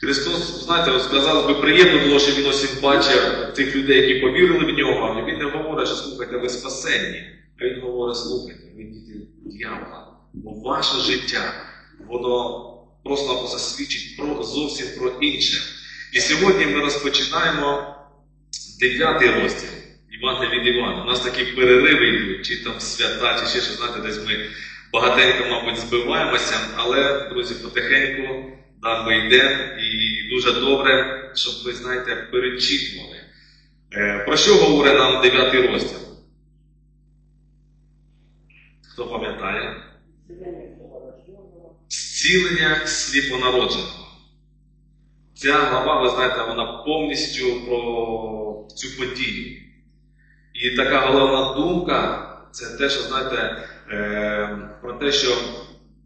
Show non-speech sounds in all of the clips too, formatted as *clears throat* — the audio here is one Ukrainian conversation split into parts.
Христос, знаєте, сказав би, приємно було, що він ось бачив тих людей, які повірили в нього. І він не говорить, що слухайте, ви спасенні. А він говорить, слухайте, ви діти дьявола. Бо ваше життя, воно просто свідчить про зовсім про інше. І сьогодні ми розпочинаємо дев'ятий розділ Івана від Івана. У нас такі перериви йдуть, чи там свята, чи ще що, знаєте, десь ми багатенько, мабуть, збиваємося, але, друзі, потихеньку да, ми йдемо і дуже добре, щоб ви, знаєте, перечитували. Е, Про що говорить нам дев'ятий розділ? Хто пам'ятає? Зцілення сліпонародженого. Ця глава, ви знаєте, вона повністю про цю подію. І така головна думка це те, що знаєте, е, про те, що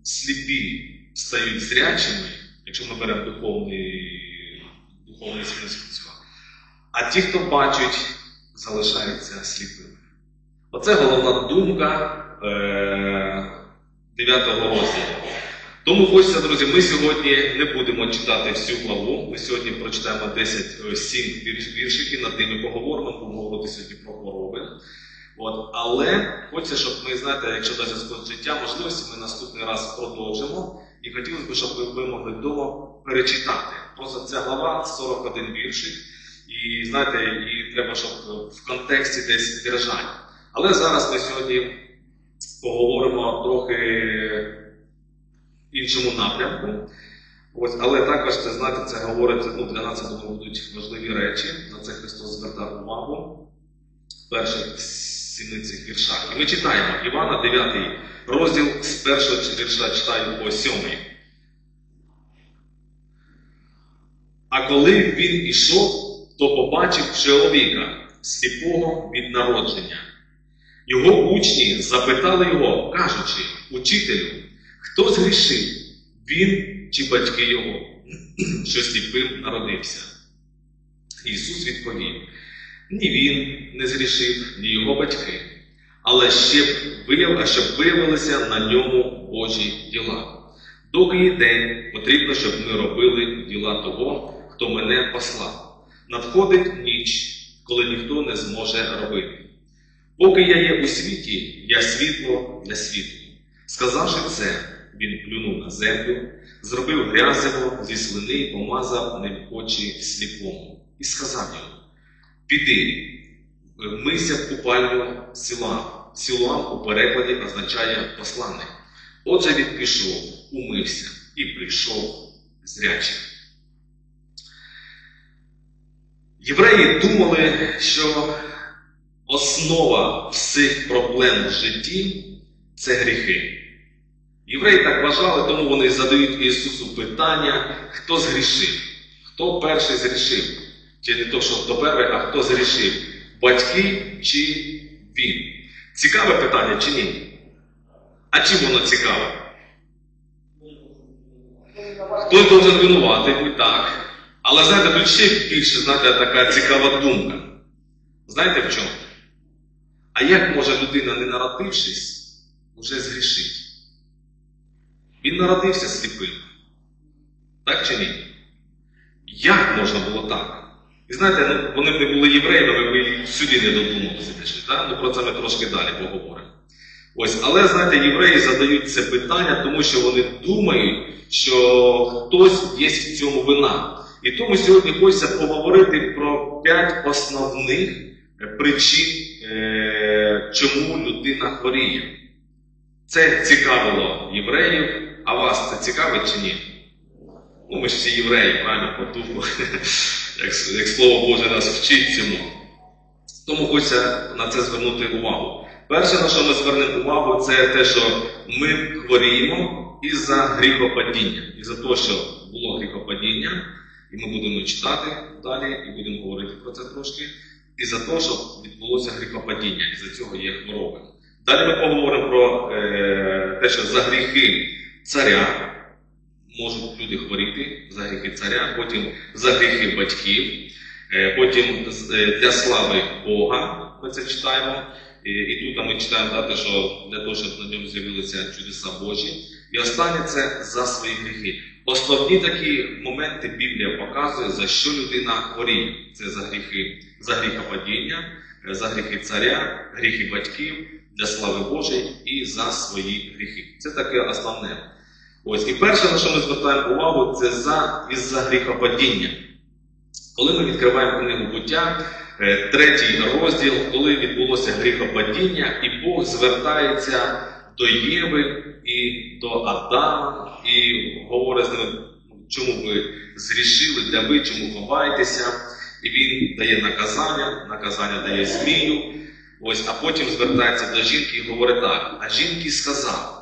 сліпі стають зрячими, якщо ми беремо духовний, духовний смисл цього. А ті, хто бачать, залишаються сліпими. Оце головна думка е, 9 розділу. Тому хочеться, друзі, ми сьогодні не будемо читати всю главу. Ми сьогодні прочитаємо 10, е, 7 вірш- віршиків, над ними поговоримо, будемо говорити сьогодні про хвороби. От, але хочеться, щоб ми, знаєте, якщо дасть життя можливості, ми наступний раз продовжимо. І хотілося б, щоб ви, могли вдома перечитати. Просто ця глава 41 віршик, і знаєте, і треба, щоб в контексті десь держати. Але зараз ми сьогодні поговоримо трохи іншому напрямку. Ось, але також це знаєте, це говорить, ну, для нас думаю, будуть важливі речі. На це Христос звертав увагу перших сіми цих віршах. І ми читаємо Івана 9 розділ з першого вірша читаю по сьомий. А коли він ішов, то побачив чоловіка, сліпого від народження. Його учні запитали його, кажучи, учителю, хто згрішив, він чи батьки його, *clears throat* що сліпим народився? Ісус відповів: ні він не згрішив, ні його батьки, але ще б а щоб виявилися на ньому Божі діла. Доки є день, потрібно, щоб ми робили діла того, хто мене послав. Надходить ніч, коли ніхто не зможе робити. Поки я є у світі, я світло для світу. Сказавши це, він плюнув на землю, зробив грязево зі слини і помазав ним очі сліпому. І сказав йому: Піди, мийся в купальню Сілам. Сілам у перекладі означає посланик. Отже, він пішов, умився і прийшов зрячим. Євреї думали, що основа всіх проблем в житті це гріхи. Євреї так вважали, тому вони задають Ісусу питання, хто згрішив, хто перший згрішив. Чи не то, що хто перший, а хто згрішив, батьки чи він. Цікаве питання чи ні? А чим воно цікаве? Хтось должен винувати, так. Але знаєте, тут ще більше знаєте, така цікава думка. Знаєте в чому? А як може людина, не народившись, уже згрішити? Він народився сліпим. Так чи ні? Як можна було так? І знаєте, ну, вони б не були євреями, ми б сюди не додумалися пішли. Так? Ну, про це ми трошки далі поговоримо. Ось, але знаєте, євреї задають це питання, тому що вони думають, що хтось є в цьому вина. І тому сьогодні хочеться поговорити про п'ять основних е, причин, е, чому людина хворіє. Це цікавило євреїв, а вас це цікавить чи ні? Ну, ми ж всі євреї, правильно, по духу, як, як Слово Боже нас вчить цьому. Тому хочеться на це звернути увагу. Перше, на що ми звернемо увагу, це те, що ми хворіємо із-за гріхопадіння. Із-за того, що було гріхопадіння, і ми будемо читати далі, і будемо говорити про це трошки. Із-за того, що відбулося гріхопадіння, із-за цього є хвороби. Далі ми поговоримо про е, те, що за гріхи царя можуть люди хворіти, за гріхи царя, потім за гріхи батьків, е, потім е, для слави Бога. Ми це читаємо. І, тут ми читаємо дати, що для того, щоб на ньому з'явилися чудеса Божі. І останнє це за свої гріхи. основні такі моменти Біблія показує, за що людина хворіє. Це за гріхи, за гріхопадіння, е, за гріхи царя, гріхи батьків для слави Божої і за свої гріхи. Це таке основне. Ось і перше, на що ми звертаємо увагу, це за із-за гріхопадіння. Коли ми відкриваємо книгу буття, е, третій розділ, коли відбулося гріхопадіння, і Бог звертається до Єви і до Адама, і говорить з ними, чому ви зрішили, де ви, чому ховаєтеся, і він дає наказання, наказання дає змію. Ось, а потім звертається до жінки і говорить так: а жінки сказав: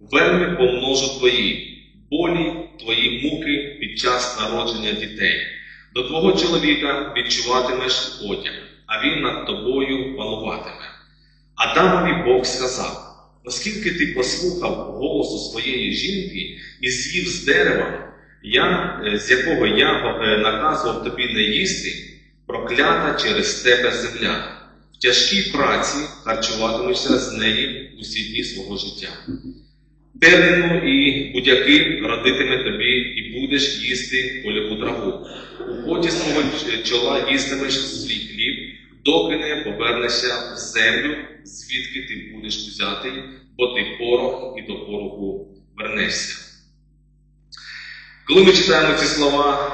вельми помножу твої болі, твої муки під час народження дітей. До твого чоловіка відчуватимеш потяг, а він над тобою пануватиме. Адамові Бог сказав: оскільки ти послухав голосу своєї жінки і з'їв з дерева, я, е, з якого я е, наказував тобі не їсти, проклята через тебе земля. В тяжкій праці харчуватимешся з неї усі дні свого життя. Тернину і будяки родитиме тобі, і будеш їсти польову траву. У поті свого чола їстимеш свій хліб, доки не повернешся в землю, звідки ти будеш взятий, бо ти порох і до пороху вернешся. Коли ми читаємо ці слова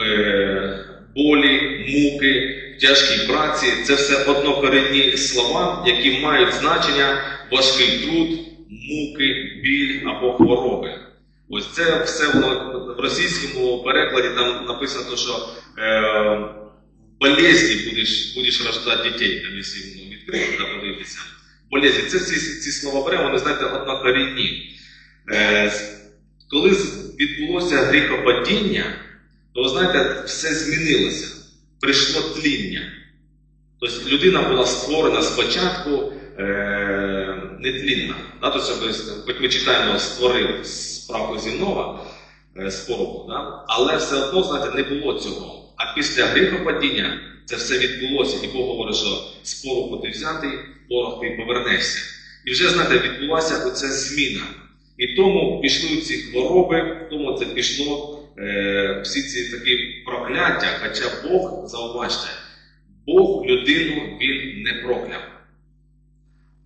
е, болі, муки, тяжкій праці, це все однокорінні слова, які мають значення важкий труд, муки, біль або хвороби. Ось це все воно в російському перекладі там написано, що е, болезні будеш, будеш рождати дітей, там, якщо ну, відкрити та подивитися. Болезні. Це ці, ці слова беремо, вони знаєте, однокорінні. Е, коли відбулося гріхопадіння, то знаєте, все змінилося. Прийшло тління. Тобто людина була створена спочатку е, нетлінна. Да? Тобто, хоч ми читаємо, створив справку земного е, з пороху, да? але все одно, знаєте, не було цього. А після гріхопадіння це все відбулося. І Бог говорить, що з пороху ти взятий, порох ти повернешся. І вже, знаєте, відбулася оця зміна. І тому пішли ці хвороби, тому це пішло е, всі ці такі прокляття. Хоча Бог, зауважте, Бог людину він не прокляв,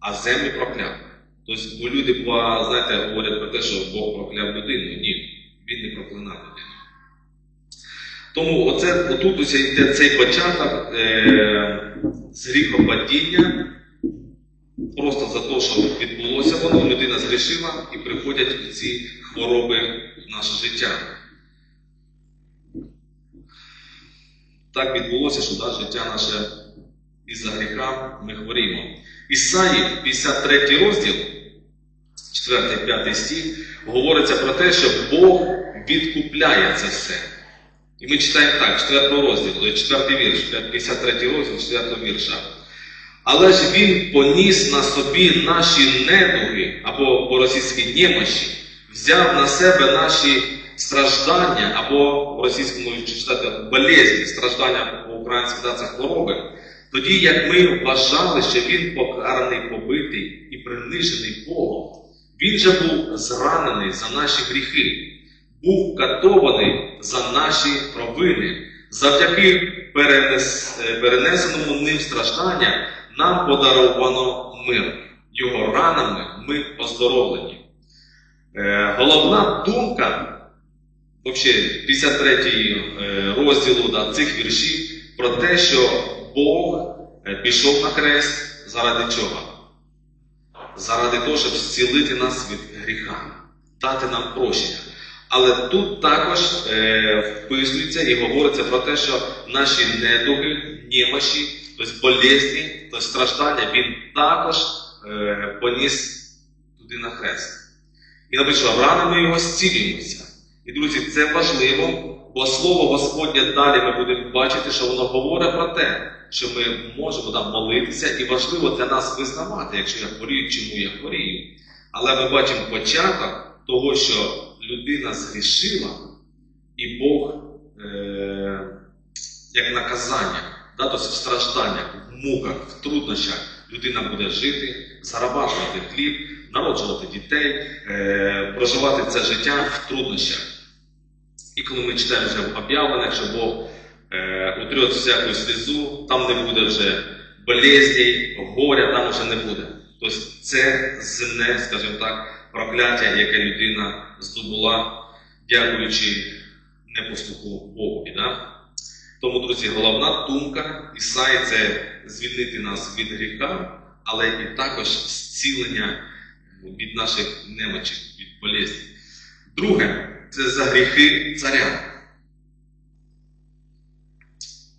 а землю прокляв. Тобто, бо люди, знаєте, говорять про те, що Бог прокляв людину. Ні, він не проклинав людину. Тому оце, отут ось йде цей початок е, з гріхопадіння. Просто за те, що відбулося воно, людина зрішила і приходять ці хвороби в наше життя. Так відбулося, що да, життя наше із-за гріха ми хворіємо. Ісаї, 53 розділ, 4-5 стих, говориться про те, що Бог відкупляє це все. І ми читаємо так, 4 розділ, 4 вірш, 53 розділ, 4 вірша. Але ж він поніс на собі наші недуги або по-російськи немощі, взяв на себе наші страждання, або в російському читати болезні, страждання по українськи да, це хвороби. Тоді як ми вважали, що він покараний, побитий і принижений Богом, він же був зранений за наші гріхи, був катований за наші провини, завдяки перенес, перенесеному ним страждання нам подаровано мир. Його ранами ми оздоровлені. Е, головна думка, взагалі, 53 е, розділу да, цих віршів про те, що Бог е, пішов на хрест заради чого? Заради того, щоб зцілити нас від гріха, дати нам прощення. Але тут також е, вписується і говориться про те, що наші недуги, немощі, тобто болезні, тобто страждання, він також е, поніс туди на хрест. І що ранами його зцілюємося. І, друзі, це важливо, бо слово Господнє далі ми будемо бачити, що воно говорить про те, що ми можемо там молитися, і важливо для нас визнавати, якщо я хворію, чому я хворію. Але ми бачимо початок того, що людина згрішила, і Бог, е, як наказання, да, тобто в стражданнях, в муках, в труднощах людина буде жити, зарабатувати хліб, народжувати дітей, е, проживати це життя в труднощах. І коли ми читаємо вже в об'явленнях, що Бог е, утрет всяку слізу, там не буде вже болезней, горя, там вже не буде. Тобто це земне, скажімо так, прокляття, яке людина здобула, дякуючи непослуху Богові. Да? Тому, друзі, головна думка Ісаї це звільнити нас від гріха, але і також зцілення від наших немочів, від болезні. Друге, це за гріхи царя.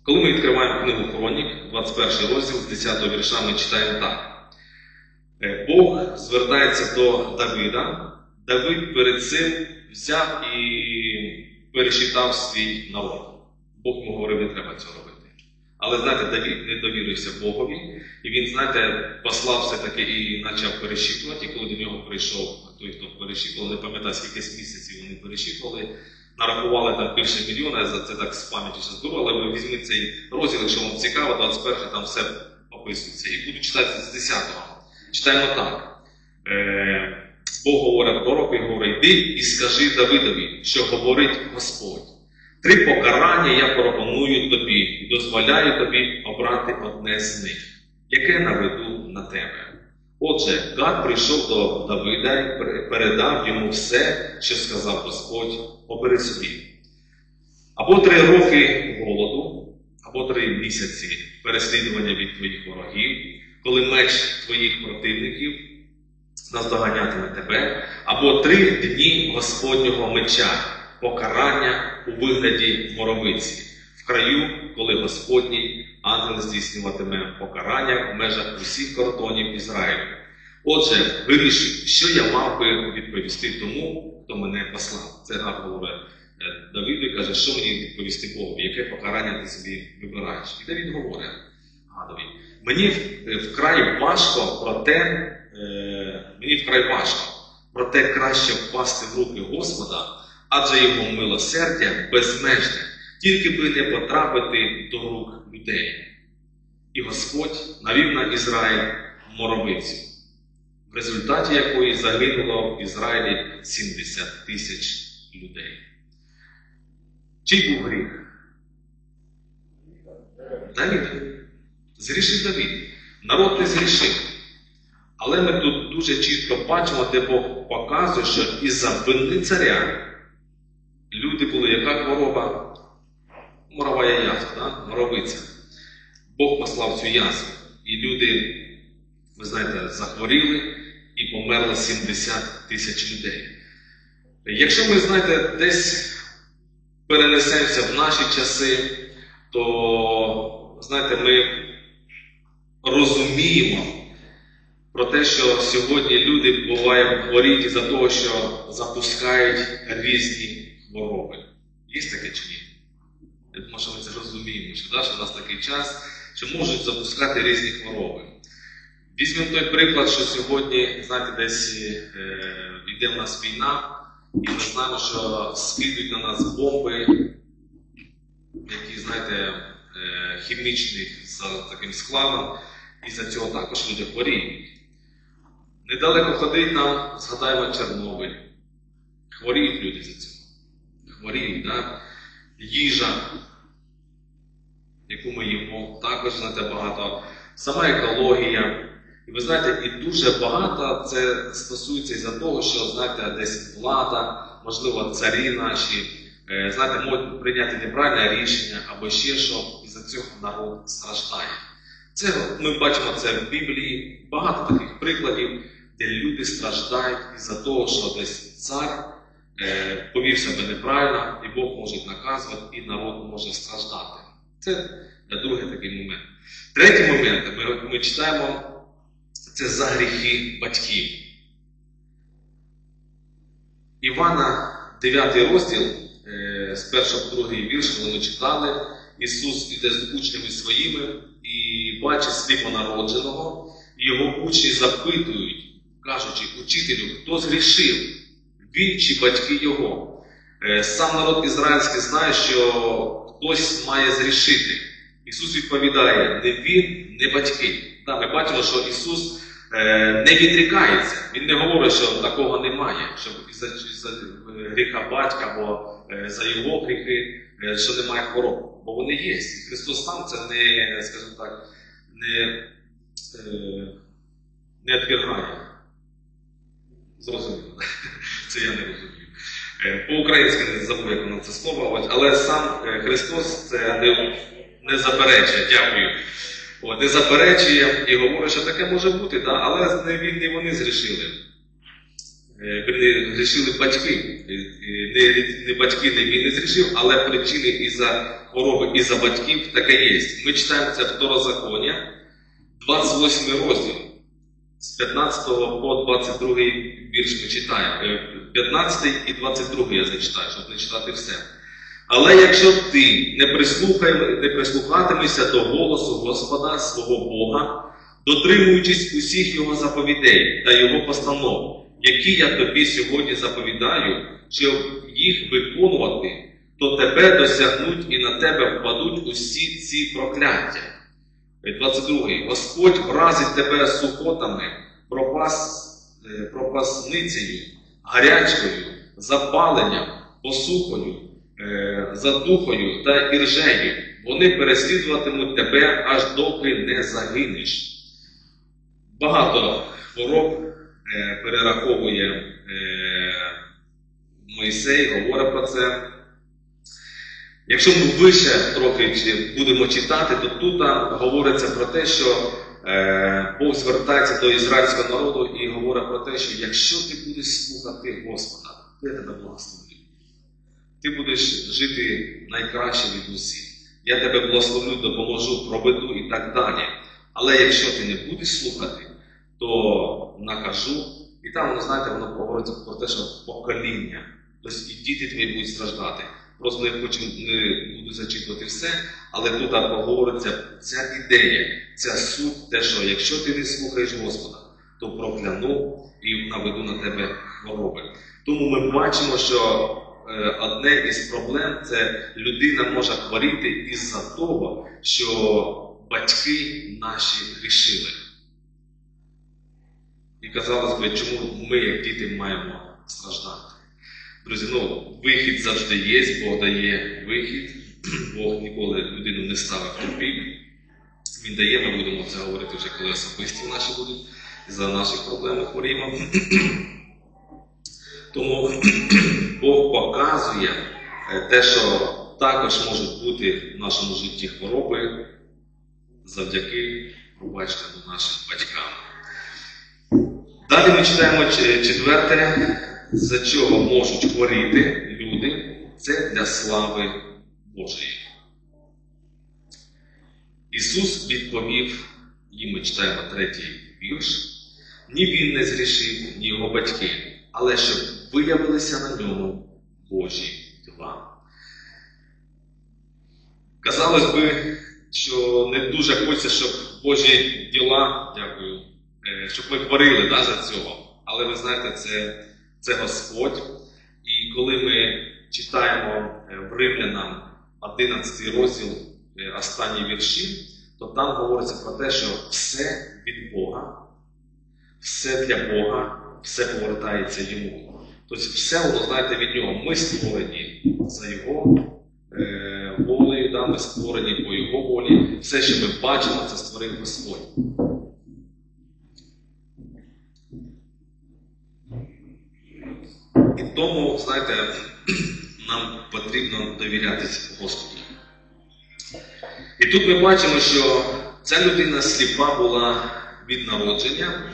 Коли ми відкриваємо книгу Хронік, 21 розділ з 10 вірша, ми читаємо так. Е, Бог звертається до Давида. Давид перед цим взяв і пересчитав свій народ. Бог йому говорив, не треба цього робити. Але знаєте, Давид не довірився Богові, і він, знаєте, послав все-таки і почав пересчитувати. І коли до нього прийшов той, хто пересчитував, не пам'ятаю, скільки місяців вони пересчитували, нарахували там більше мільйона, за це так з пам'яті ще зберу, але ви візьміть цей розділ, якщо вам цікаво, 21 там все описується. І буду читати з 10-го. Читаємо так. Е, Бог говорить пророку і говорить, йди і скажи Давидові, що говорить Господь. Три покарання я пропоную тобі і дозволяю тобі обрати одне з них, яке наведу на тебе. Отже, Гад прийшов до Давида і передав йому все, що сказав Господь, обери собі. Або три роки голоду, або три місяці переслідування від твоїх ворогів, коли меч твоїх противників наздоганятиме тебе, або три дні Господнього меча, покарання у вигляді моровиці, в краю, коли Господній ангел здійснюватиме покарання в межах усіх кордонів Ізраїлю. Отже, вирішив, що я мав би відповісти тому, хто мене послав. Це Гад говорить е, Давиду і каже, що мені відповісти Богу, яке покарання ти собі вибираєш. І Давид говорить Гадові, мені е, вкрай важко, проте е, мені вкрай важко, проте краще впасти в руки Господа, адже його милосердя безмежне, тільки би не потрапити до рук людей. І Господь навів на Ізраїль моровицю, в результаті якої загинуло в Ізраїлі 70 тисяч людей. Чий був гріх? Давід. Зрішив Давід. Народ не зрішив. Але ми тут дуже чітко бачимо, де Бог показує, що із-за вини царя люди були, яка хвороба? Морова язва, да? моровиця. Бог послав цю язву. І люди, ви знаєте, захворіли і померло 70 тисяч людей. Якщо ми, знаєте, десь перенесемося в наші часи, то, знаєте, ми розуміємо про те, що сьогодні люди бувають хворіють із-за того, що запускають різні хвороби. Є таке чи ні? Я думаю, що ми це розуміємо, що, да, що в нас такий час, що можуть запускати різні хвороби. Візьмемо той приклад, що сьогодні, знаєте, десь е, йде в нас війна, і ми знаємо, що скидують на нас бомби, які, знаєте, е, хімічні з таким складом, і за цього також люди хворіють. Недалеко ходить нам, згадаємо Чорнобиль. Хворіють люди за цього. Хворіють, да? Їжа, яку ми їмо, також знаєте, багато. Сама екологія. І ви знаєте, і дуже багато це стосується із-за того, що знаєте, десь влада, можливо, царі наші, е, знаєте, можуть прийняти неправильне рішення або ще що, і за цього народ страждає. Це ми бачимо це в Біблії, багато таких прикладів, де люди страждають із-за того, що десь цар повів себе неправильно, і Бог може наказувати, і народ може страждати. Це е, другий такий момент. Третій момент, ми, ми читаємо, це за гріхи батьків. Івана 9 розділ, е, з 1 по 2 вірш, коли ми читали, Ісус іде з учнями своїми і бачить сліпонародженого, і його учні запитують, кажучи, учителю, хто згрішив? Він чи батьки його? Е, Сам народ ізраїльський знає, що хтось має зрішити. Ісус відповідає, не він, не батьки. Так, ми бачимо, що Ісус е, не відрікається. Він не говорить, що такого немає, що із-за із-за гріха батька або е, за його гріхи, е, що немає хвороб. Бо вони є. Христос сам це не, скажімо так, не, е, не відвергає. Зрозуміло. Це я не розумію. Е, По-українськи не забув, як воно це слово, але сам е, Христос це не, не заперечує, дякую. От, не заперечує і говорить, що таке може бути, да? але не він, не вони зрішили. Е, Вірні, грішили батьки. Не, не батьки, не він не зрішив, але причини і за хвороби, і за батьків таке є. Ми читаємо це второзаконня, 28 розділ. З 15 по 22 вірш ми читаємо. Е, 15 і 22 я зачитаю, щоб не читати все. Але якщо ти не, прислухай, не прислухатимешся до голосу Господа свого Бога, дотримуючись усіх його заповідей та його постанов, які я тобі сьогодні заповідаю, щоб їх виконувати, то тебе досягнуть і на тебе впадуть усі ці прокляття. 22. Господь вразить тебе сухотами, пропас, е, пропасницею, гарячкою, запаленням, посухою, е, задухою та іржею. Вони переслідуватимуть тебе, аж доки не загинеш. Багато хвороб е, перераховує е, Мойсей, говорить про це. Якщо ми вище трохи будемо читати, то тут говориться про те, що е, Бог звертається до ізраїльського народу і говорить про те, що якщо ти будеш слухати Господа, я тебе благословлю. Ти будеш жити найкраще від усіх. Я тебе благословлю, допоможу, проведу і так далі. Але якщо ти не будеш слухати, то накажу. І там, воно, знаєте, воно говориться про те, що покоління. Тобто і діти твої будуть страждати. Просто не хочу, не буду зачитувати все, але тут говориться ця ідея, ця суть, те, що якщо ти не слухаєш Господа, то прокляну і наведу на тебе хвороби. Тому ми бачимо, що е, одне із проблем це людина може хворіти із-за того, що батьки наші грішили. І казалось би, чому ми, як діти, маємо страждати? Друзі, ну, вихід завжди є, Бог дає вихід, *clears throat* Бог ніколи людину не ставив в тупік. Він дає, ми будемо це говорити вже, коли особисті наші будуть за наші проблеми хворіємо. *clears throat* Тому *clears throat* Бог показує е, те, що також можуть бути в нашому житті хвороби завдяки, пробачте, нашим батькам. Далі ми читаємо четверте, за чого можуть хворіти люди, це для слави Божої. Ісус відповів, і ми читаємо третій вірш, ні він не зрішив, ні його батьки, але щоб виявилися на ньому Божі діла. Казалось би, що не дуже хочеться, щоб Божі діла, дякую, е, щоб ми хворили да, за цього. Але ви знаєте, це, це Господь. І коли ми читаємо е, в Римлянам 11 розділ, е, останні вірші, то там говориться про те, що все від Бога, все для Бога, все повертається йому. Тобто все воно, знаєте, від нього. Ми створені за Його е, волею, да, ми створені по Його волі. Все, що ми бачимо, це створив Господь. І тому, знаєте, *clears throat* нам потрібно довірятися Господу. І тут ми бачимо, що ця людина сліпа була від народження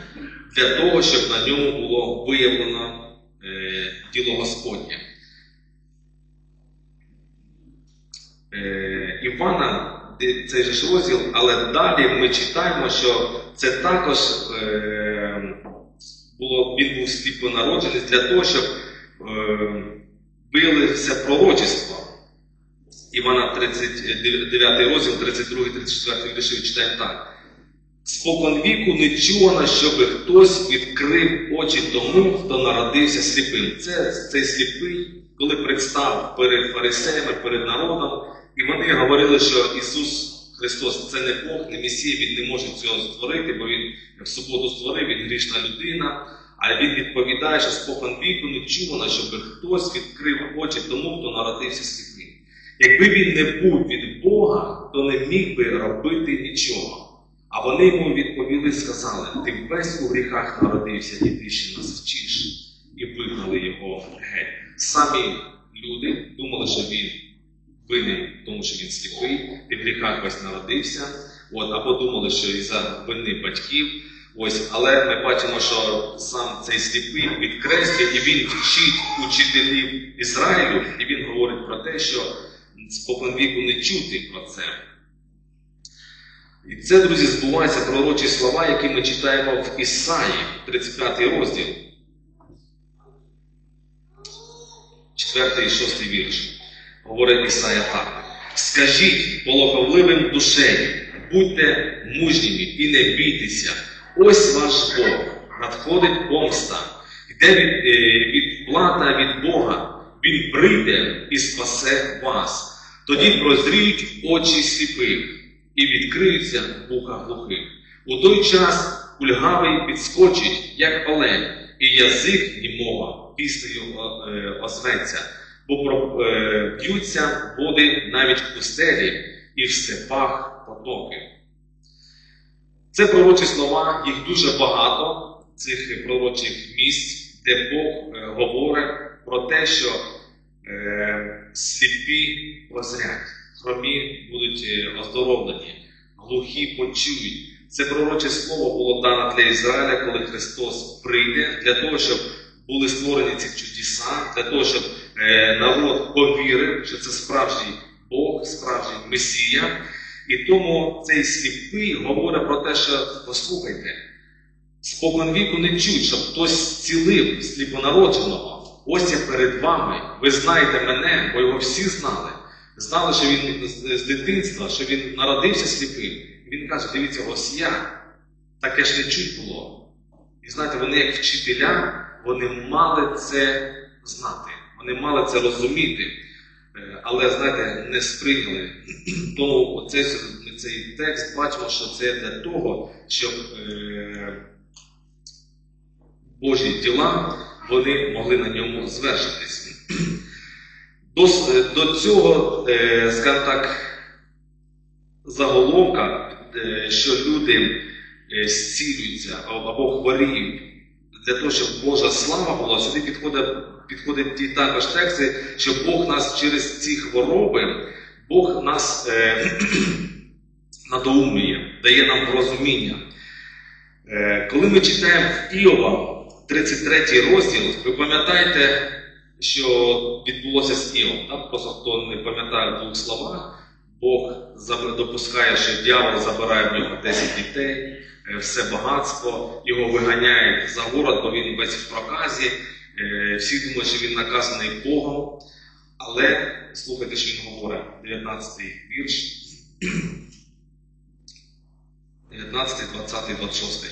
для того, щоб на ньому було виявлено е, діло Господнє. Е, Івана, цей ж розділ, але далі ми читаємо, що це також е, було, він був сліпо народжений для того, щоб е, билося пророчество. Івана 39 розділ, 32-34 вірші читаємо так. Спокон віку не чувано, щоб хтось відкрив очі тому, хто народився сліпим. Це цей сліпий, коли представ перед фарисеями, перед народом, і вони говорили, що Ісус Христос це не Бог, не Месія, Він не може цього створити, бо Він в суботу створив, Він грішна людина. А він відповідає, що спокон віку не чувано, щоб хтось відкрив очі тому, хто народився сліпим. Якби він не був від Бога, то не міг би робити нічого. А вони йому відповіли, сказали: Ти весь у гріхах народився, і ти ще нас вчиш. І вигнали його геть. Самі люди думали, що він винен, тому що він сліпий, і в гріхах весь народився. От, або думали, що із-за вини батьків. Ось, але ми бачимо, що сам цей сліпий підкреслює, і він вчить учителів Ізраїлю, і він говорить про те, що спокон віку не чути про це. І це, друзі, збуваються пророчі слова, які ми читаємо в Ісаї, 35 розділ, 4 і 6 вірш. Говорить Ісая так. Скажіть полоховливим душею, будьте мужніми і не бійтеся. Ось ваш Бог, надходить помста, йде від, е, відплата від Бога. Він прийде і спасе вас. Тоді прозріють очі сліпих і відкриються вуха глухих. У той час кульгавий підскочить, як олень, і язик німого піснею е, озветься, бо проб'ються води навіть в пустелі і в степах потоки. Це пророчі слова, їх дуже багато, цих пророчих місць, де Бог е, говорить про те, що е, сліпі прозрять, хромі будуть е, оздоровлені, глухі почують. Це пророче слово було дано для Ізраїля, коли Христос прийде, для того, щоб були створені ці чудеса, для того, щоб е, народ повірив, що це справжній Бог, справжній Месія. І тому цей сліпий говорить про те, що послухайте, спокон віку не чуть, щоб хтось зцілив сліпонародженого. Ось я перед вами, ви знаєте мене, бо його всі знали. Знали, що він з дитинства, що він народився сліпим. Він каже: дивіться, ось я. Таке ж не чуть було. І знаєте, вони, як вчителя, вони мали це знати, вони мали це розуміти. Е, Але, знаєте, не сприйняли. *clears throat* Тому оцей, ми цей текст бачимо, що це для того, щоб е, Божі діла вони могли на ньому звершитись. *clears throat* До, до цього, е, скажімо так, заголовка, що люди зцілюються або хворіють, для того, щоб Божа слава була, сюди підходить, підходять ті також тексти, що Бог нас через ці хвороби, Бог нас е, *clears throat* надоумлює, дає нам розуміння. Е, коли ми читаємо Іова 33 розділ, ви пам'ятаєте, що відбулося з Іовом? Так? Просто хто не пам'ятає в двох словах, Бог допускає, що дьявол забирає в нього 10 дітей, е, все багатство, його виганяють за город, бо він весь в проказі. Е, Всі думають, що він наказаний Богом. Але слухайте, що він говорить, 19 й вірш. 19, 20, 26.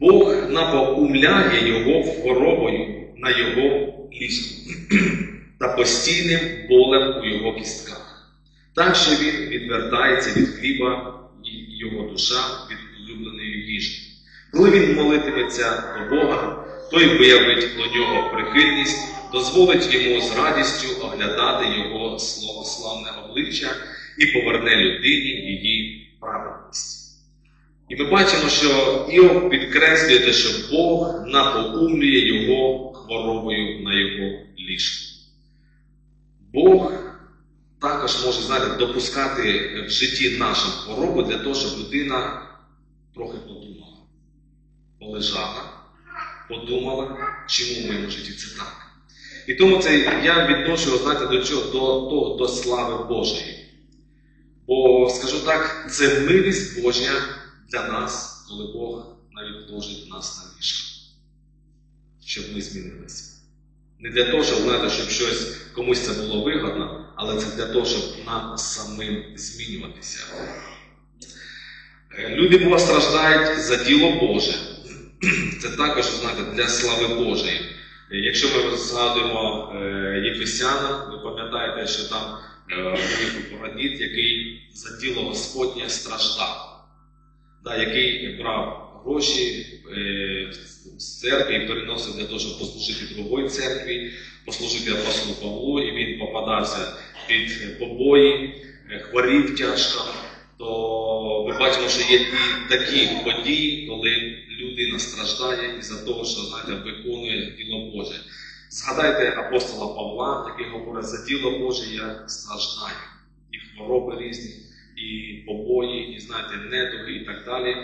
Бог напоумляє його хворобою на його ліжку *clears throat* та постійним болем у його кістках. Так що він відвертається від хліба і його душа від улюбленої їжі. Коли він молитиметься до Бога, той виявить до нього прихильність, дозволить йому з радістю оглядати його славне обличчя і поверне людині її праведність. І ми бачимо, що Іов підкреслює те, що Бог напоумлює його хворобою на його ліжку. Бог також може знаєте, допускати в житті нашу хворобу для того, щоб людина трохи подумала, полежала, подумала, чому в моєму житті це так. І тому це я відношу знаєте, до чого? До, до, до слави Божої. Бо, скажу так, це милість Божа для нас, коли Бог навіть ложить нас на ліжко, щоб ми змінилися. Не для того, щоб знаєте, щоб щось комусь це було вигодно, але це для того, щоб нам самим змінюватися. Е, Люди Бога страждають за діло Боже. *clears throat* Це також, знаєте, для слави Божої. Е, Якщо ми згадуємо е, Єфесяна, ви пам'ятаєте, що там е, був Парадіт, який за діло Господнє страждав, да, який брав гроші е, з церкви і переносив для того, щоб послужити другої церкві, послужити апостолу Павлу, і він попадався під побої, е, хворів тяжко, то ми бачимо, що є і такі події, коли людина страждає із-за того, що знаєте, виконує діло Боже. Згадайте апостола Павла, який говорить за діло Боже, я страждаю. І хвороби різні, і побої, і знаєте, недуги і так далі.